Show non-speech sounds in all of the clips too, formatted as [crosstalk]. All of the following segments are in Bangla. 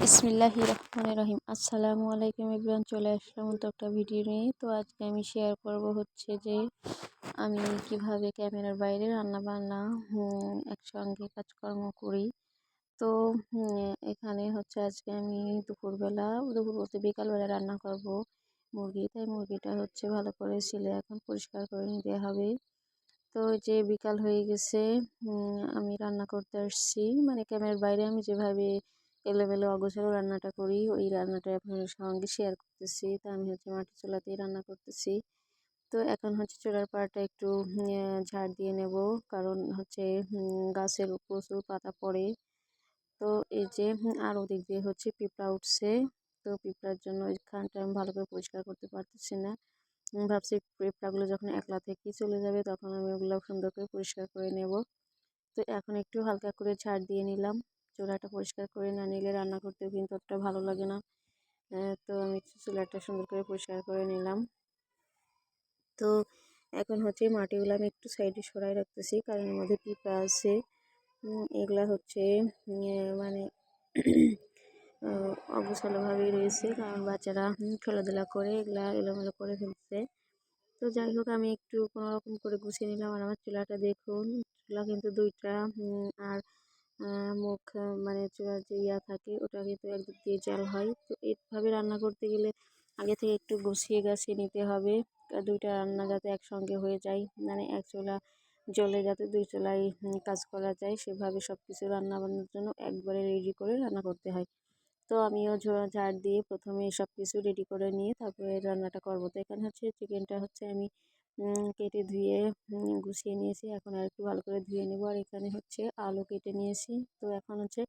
বিসমিল্লাহি রহমান রহিম। আসসালামু আলাইকুম এভরিওয়ান, চলে আসলাম তো একটা ভিডিও নিয়ে। তো আজকে আমি শেয়ার করব হচ্ছে যে, আমি কীভাবে ক্যামেরার বাইরে রান্না বান্না একসঙ্গে কাজকর্ম করি। তো এখানে হচ্ছে আজকে আমি দুপুরবেলা, দুপুর বলতে বিকালবেলা রান্না করব মুরগি। তাই মুরগিটা হচ্ছে ভালো করে ছিলে এখন পরিষ্কার করে নিতে হবে। তো যে বিকাল হয়ে গেছে আমি রান্না করতে আসছি। মানে ক্যামেরার বাইরে আমি যেভাবে এলোমেলো অগোছালো রান্নাটা করি। ওই রান্নাটা আপনাদের সঙ্গে শেয়ার করতেছি। তো আমি হচ্ছে মাটি চুলাতেই রান্না করতেছি। তো এখন হচ্ছে চুলার পাড়টা একটু ঝাড় দিয়ে নেব। কারণ হচ্ছে গাছের প্রচুর পাতা পড়ে। তো এই যে, আর ওদিক দিয়ে হচ্ছে পিঁপড়া উঠছে। তো পিঁপড়ার জন্য ওইখানটা আমি ভালো করে পরিষ্কার করতে পারতেছি না। ভাবছি পিঁপড়াগুলো যখন একলা থেকেই চলে যাবে, তখন আমি ওগুলো সুন্দর করে পরিষ্কার করে নেব। তো এখন একটু হালকা করে ঝাড় দিয়ে নিলাম। চুলাটা পরিষ্কার করে না নিলে রান্না করতেও কিন্তু অতটা ভালো লাগে না। তো আমি চুলাটা সুন্দর করে পরিষ্কার করে নিলাম। তো এখন হচ্ছে মাটিগুলো আমি একটু সাইডে সরাই রাখতেছি, কারণ এর মধ্যে পিঁপড়া আছে। এগুলা হচ্ছে মানে অগোছালোভাবেই রয়েছে, কারণ বাচ্চারা খেলাধুলা করে, এগুলা এলোমেলো করে ফেলছে। তো যাই হোক, আমি একটু কোনো রকম করে গুছিয়ে নিলাম আর আমার চুলাটা দেখুন। চুলা কিন্তু দুইটা আর মুখ মানে চুলার যে ইয়া থাকে, ওটা কিন্তু একদিক দিয়ে জাল হয়। তো এইভাবে রান্না করতে গেলে আগে থেকে একটু গুছিয়ে গাছিয়ে নিতে হবে। দুইটা রান্না যাতে একসঙ্গে হয়ে যায় মানে এক চুলা জলে যাতে দুই চুলায় কাজ করা যায়, সেভাবে সব কিছু রান্না বান্নার জন্য একবারে রেডি করে রান্না করতে হয়। তো আমিও ঝাড় দিয়ে প্রথমে সব কিছু রেডি করে নিয়ে তারপরে রান্নাটা করব। তো এখানে হচ্ছে চিকেনটা হচ্ছে আমি কেটে ধুয়ে গুছিয়ে নিয়েছি। এখন আর একটু ভালো করে ধুয়ে নেব। আর এখানে হচ্ছে আলু কেটে নিয়েছি। তো এখন হচ্ছে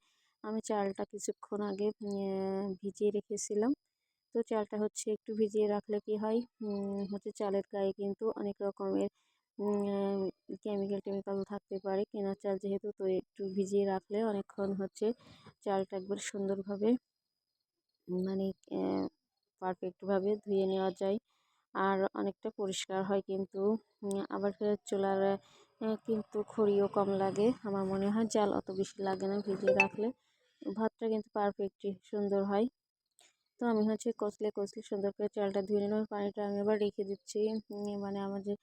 আমি চালটা কিছুক্ষণ আগে ভিজিয়ে রেখেছিলাম। তো চালটা হচ্ছে একটু ভিজিয়ে রাখলে কি হয় হচ্ছে চালের গায়ে কিন্তু অনেক রকমের কেমিক্যাল টেমিক্যাল থাকতে পারে। কেনার চাল যেহেতু, তো একটু ভিজিয়ে রাখলে অনেকক্ষণ হচ্ছে চালটা একবার সুন্দরভাবে মানে পারফেক্টভাবে ধুয়ে নেওয়া যায়। আর অনেকটা পরিষ্কার হয় কিন্তু। আবার চুলার কিন্তু খড়িও কম লাগে। আমার মনে হয় জাল অত বেশি লাগে না ভিজিয়ে রাখলে। ভাতটা কিন্তু পারফেক্টলি সুন্দর হয়। তো আমি হচ্ছে কচলে কষলে সুন্দর করে চালটা ধুয়ে নিলাম। পানিটা আমি এবার রেখে দিচ্ছি। মানে আমার যে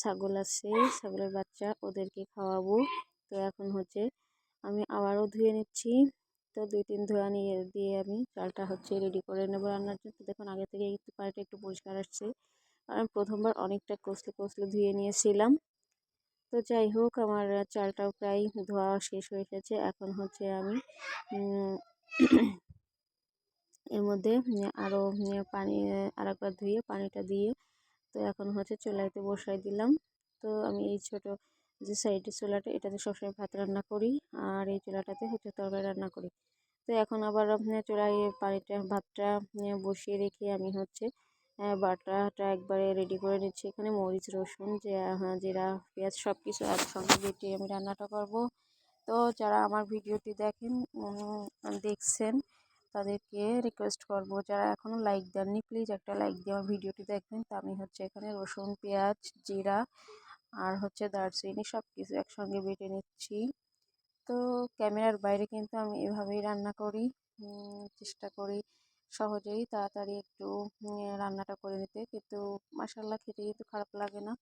ছাগল আছে, ছাগলের বাচ্চা, ওদেরকে খাওয়াবো। তো এখন হচ্ছে আমি আবারও ধুয়ে নিচ্ছি। তো দুই তিন ধোয়া নিয়ে দিয়ে আমি চালটা হচ্ছে রেডি করে নেব রান্নার জন্য। দেখুন, আগে থেকে একটু পানিটা একটু পরিষ্কার আসছে। কারণ প্রথমবার অনেকটা কষলে কষলে ধুয়ে নিয়েছিলাম। তো যাই হোক, আমার চালটাও প্রায় ধোয়া শেষ হয়ে এসেছে এখন হচ্ছে আমি এর মধ্যে আরও পানি আর একবার ধুয়ে পানিটা দিয়ে, তো এখন হচ্ছে চুলাইতে বসাই দিলাম। তো আমি এই ছোট যে সাইডের চুলাটা, এটাতে সবসময় ভাত রান্না করি আর এই চুলাটাতে হচ্ছে তরকারি রান্না করি। তো এখন আবার চুলায় পানিটা, ভাতটা বসিয়ে রেখে আমি হচ্ছে বাটাটা একবারে রেডি করে নিচ্ছি। এখানে মরিচ, রসুন যে হ্যাঁ জিরা, পেঁয়াজ সব কিছু একসঙ্গে বেটে আমি রান্নাটা করব। তো যারা আমার ভিডিওটি দেখেন দেখছেন, তাদেরকে রিকোয়েস্ট করব, যারা এখনও লাইক দেননি প্লিজ একটা লাইক দিয়ে আমার ভিডিওটি দেখবেন। তো আমি হচ্ছে এখানে রসুন, পেঁয়াজ, জিরা আর হচ্ছে দারচিনি সব কিছু একসঙ্গে বেটে নিচ্ছি। তো ক্যামেরার বাইরে কিন্তু আমি এভাবেই রান্না করি। চেষ্টা করি সহজেই তাড়াতাড়ি একটু রান্নাটা করে নিতে। কিন্তু মাসাল্লা খেতে কিন্তু খারাপ লাগে না।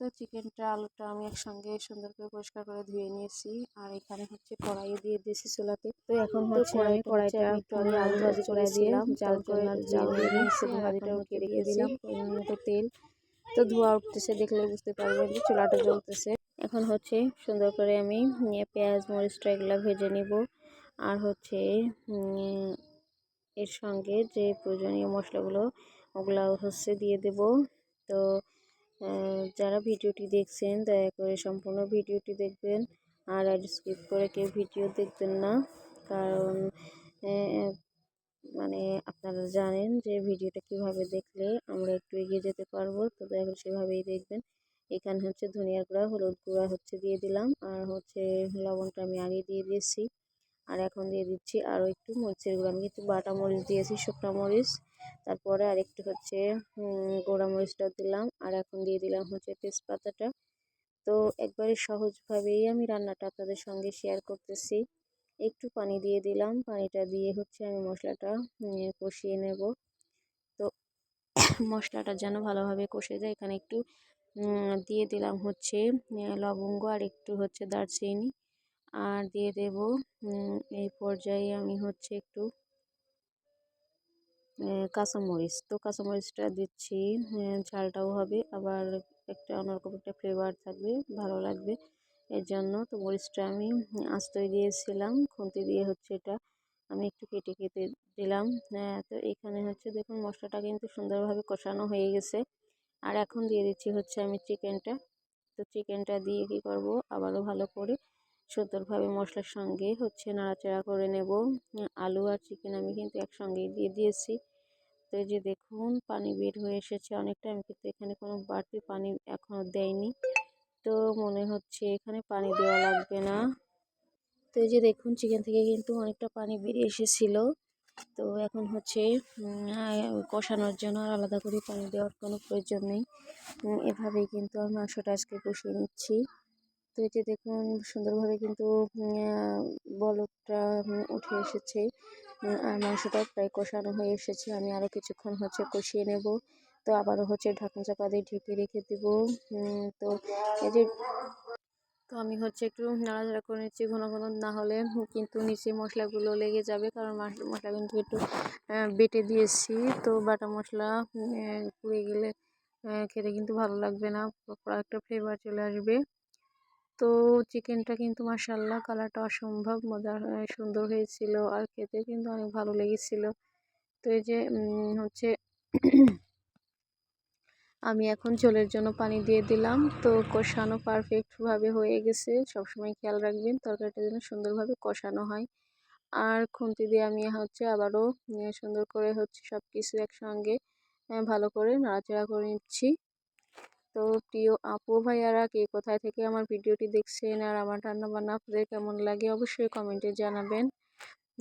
তো চিকেনটা আলুটা আমি একসঙ্গে সুন্দর করে পরিষ্কার করে ধুয়ে নিয়েছি। আর এখানে হচ্ছে কড়াইয়ে দিয়ে দিয়েছি চুলাতে। তো এখন হচ্ছে আমি কড়াইটা একটু আমি আলু ভাজি করে দিলাম জাল করে জাল দিয়ে শুধু ভাজিটাও কেটে দিয়ে দিলাম। তেল। তো ধোয়া উঠতেছে দেখলে বুঝতে পারবেন যে চুলাটা জ্বলতেছে। এখন হচ্ছে সুন্দর করে আমি পেঁয়াজ মরিচটা এগুলো ভেজে নিব। আর হচ্ছে এর সঙ্গে যে প্রয়োজনীয় মশলাগুলো, ওগুলো হচ্ছে দিয়ে দেব। তো যারা ভিডিওটি দেখছেন, দয়া করে সম্পূর্ণ ভিডিওটি দেখবেন। আর আর স্কিপ করে কেউ ভিডিও দেখবেন না। কারণ মানে আপনারা জানেন যে ভিডিওটা কীভাবে দেখলে আমরা একটু এগিয়ে যেতে পারব। তো করে সেভাবেই দেখবেন। এখানে হচ্ছে ধনিয়ার গুঁড়া, হলুদ গুঁড়া হচ্ছে দিয়ে দিলাম। আর হচ্ছে লবণটা আমি আগে দিয়ে দিয়েছি। আর এখন দিয়ে দিচ্ছি আরও একটু মরিচের গুঁড়ো। আমি কিন্তু বাটা মরিচ দিয়েছি, শুকনো মরিচ। তারপরে আর একটু হচ্ছে গোড়া মরিচটা দিলাম। আর এখন দিয়ে দিলাম হচ্ছে তেজপাতাটা। তো একবারে সহজভাবেই আমি রান্নাটা আপনাদের সঙ্গে শেয়ার করতেছি। একটু পানি দিয়ে দিলাম। পানিটা দিয়ে হচ্ছে আমি মশলাটা কষিয়ে নেব। তো [coughs] মশলাটা যেন ভালোভাবে কষে যায়, এখানে একটু দিয়ে দিলাম হচ্ছে লবঙ্গ আর একটু হচ্ছে দারচিনি। আর দিয়ে দেব এই পর্যায়ে আমি হচ্ছে একটু কাঁচামরিচ। তো কাঁচামরিচটা দিচ্ছি ঝালটাও হবে। আবার একটা অন্যরকম একটা ফ্লেভার থাকবে, ভালো লাগবে। এর জন্য তো মরিচটা আমি আস্তই দিয়েছিলাম, খুন্তি দিয়ে হচ্ছে এটা আমি একটু কেটে কেটে দিলাম। হ্যাঁ তো এখানে হচ্ছে দেখুন মশলাটা কিন্তু সুন্দরভাবে কষানো হয়ে গেছে। আর এখন দিয়ে দিচ্ছি হচ্ছে আমি চিকেনটা। তো চিকেনটা দিয়ে কী করব? আবারও ভালো করে সুন্দরভাবে মশলার সঙ্গে হচ্ছে নাড়াচাড়া করে নেব। আলু আর চিকেন আমি কিন্তু একসঙ্গেই দিয়ে দিয়েছি। তো যে দেখুন পানি বের হয়ে এসেছে অনেকটা। আমি কিন্তু এখানে কোনো বাড়তি পানি এখনও দেয়নি তো মনে হচ্ছে এখানে পানি দেওয়া লাগবে না। তো এই যে দেখুন চিকেন থেকে কিন্তু অনেকটা পানি বেরিয়ে এসেছিল। তো এখন হচ্ছে কষানোর জন্য আর আলাদা করে পানি দেওয়ার কোনো প্রয়োজন নেই। এভাবেই কিন্তু আমি মাংসটা আজকে কষিয়ে নিচ্ছি। তো এই যে দেখুন, সুন্দরভাবে কিন্তু বলকটা উঠে এসেছে। আর মাংসটাও প্রায় কষানো হয়ে এসেছে। আমি আরও কিছুক্ষণ হচ্ছে কষিয়ে নেব। তো আবারও হচ্ছে ঢাকনা চাপা দিয়ে ঢেকে রেখে দেব। তো এই যে তো আমি হচ্ছে একটু নাড়াচাড়া করে নিচ্ছি ঘন ঘন, না হলে কিন্তু নিচে মশলাগুলো লেগে যাবে। কারণ মশলা কিন্তু একটু বেটে দিয়েছি। তো বাটা মশলা পুড়ে গেলে খেতে কিন্তু ভালো লাগবে না। একটা ফ্লেভার চলে আসবে। তো চিকেনটা কিন্তু মাসাল্লাহ কালারটা অসম্ভব মজা সুন্দর হয়েছিল আর খেতে কিন্তু অনেক ভালো লেগেছিল। তো এই যে হচ্ছে আমি এখন ঝোলের জন্য পানি দিয়ে দিলাম। তো কষানো পারফেক্টভাবে হয়ে গেছে। সবসময় খেয়াল রাখবেন তরকারিটা যেন সুন্দরভাবে কষানো হয়। আর খুন্তি দিয়ে আমি হচ্ছে আবারও সুন্দর করে হচ্ছে সব কিছু একসঙ্গে ভালো করে নাড়াচাড়া করে নিচ্ছি। তো প্রিয় আপু ভাইয়ারা, কে কোথায় থেকে আমার ভিডিওটি দেখছেন আর আমার রান্নাবান্না আপনাদের কেমন লাগে অবশ্যই কমেন্টে জানাবেন।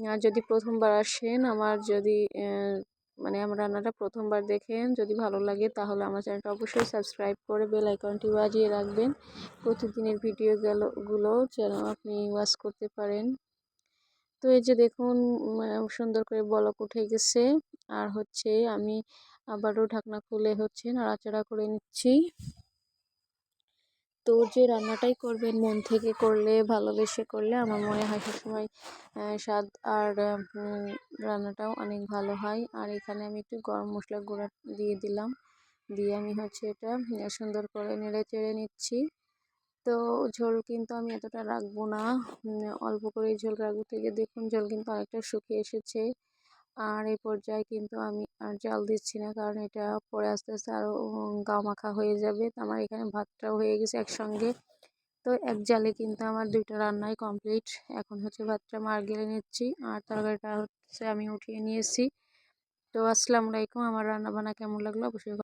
আর যদি প্রথমবার আসেন, আমার যদি মানে আমার রান্নাটা প্রথমবার দেখেন, যদি ভালো লাগে তাহলে আমার চ্যানেলটা অবশ্যই সাবস্ক্রাইব করে বেল আইকনটি বাজিয়ে রাখবেন। প্রতিদিনের ভিডিও গুলো যেন আপনি ওয়াচ করতে পারেন। তো এই যে দেখুন সুন্দর করে বলক উঠে গেছে। আর হচ্ছে আমি আবারও ঢাকনা খুলে হচ্ছে নাড়াচাড়া করে নিচ্ছি। তো যে রান্নাটাই করবেন, মন থেকে করলে, ভালোবেসে করলে, আমার মনে হয় সবসময় স্বাদ আর রান্নাটাও অনেক ভালো হয়। আর এখানে আমি একটু গরম মশলা গুঁড়া দিয়ে দিলাম। দিয়ে আমি হচ্ছে এটা সুন্দর করে নেড়ে চেড়ে নিচ্ছি। তো ঝোল কিন্তু আমি এতটা রাখব না। অল্প করেই ঝোল রাখব। থেকে দেখুন, ঝোল কিন্তু অনেকটা শুকিয়ে এসেছে। আর এই পর্যায়ে কিন্তু আমি আর জল দিচ্ছি না। কারণ এটা পরে আস্তে আস্তে আরও গা মাখা হয়ে যাবে। আমার এখানে ভাতটাও হয়ে গেছে একসঙ্গে। তো এক জালে কিন্তু আমার দুইটা রান্নাই কমপ্লিট। এখন হচ্ছে ভাতটা মার গেলে নিচ্ছি। আর তরকারিটা হচ্ছে আমি উঠিয়ে নিয়েছি। তো আসসালামু আলাইকুম। আমার রান্না বান্না কেমন লাগল? অবশ্যই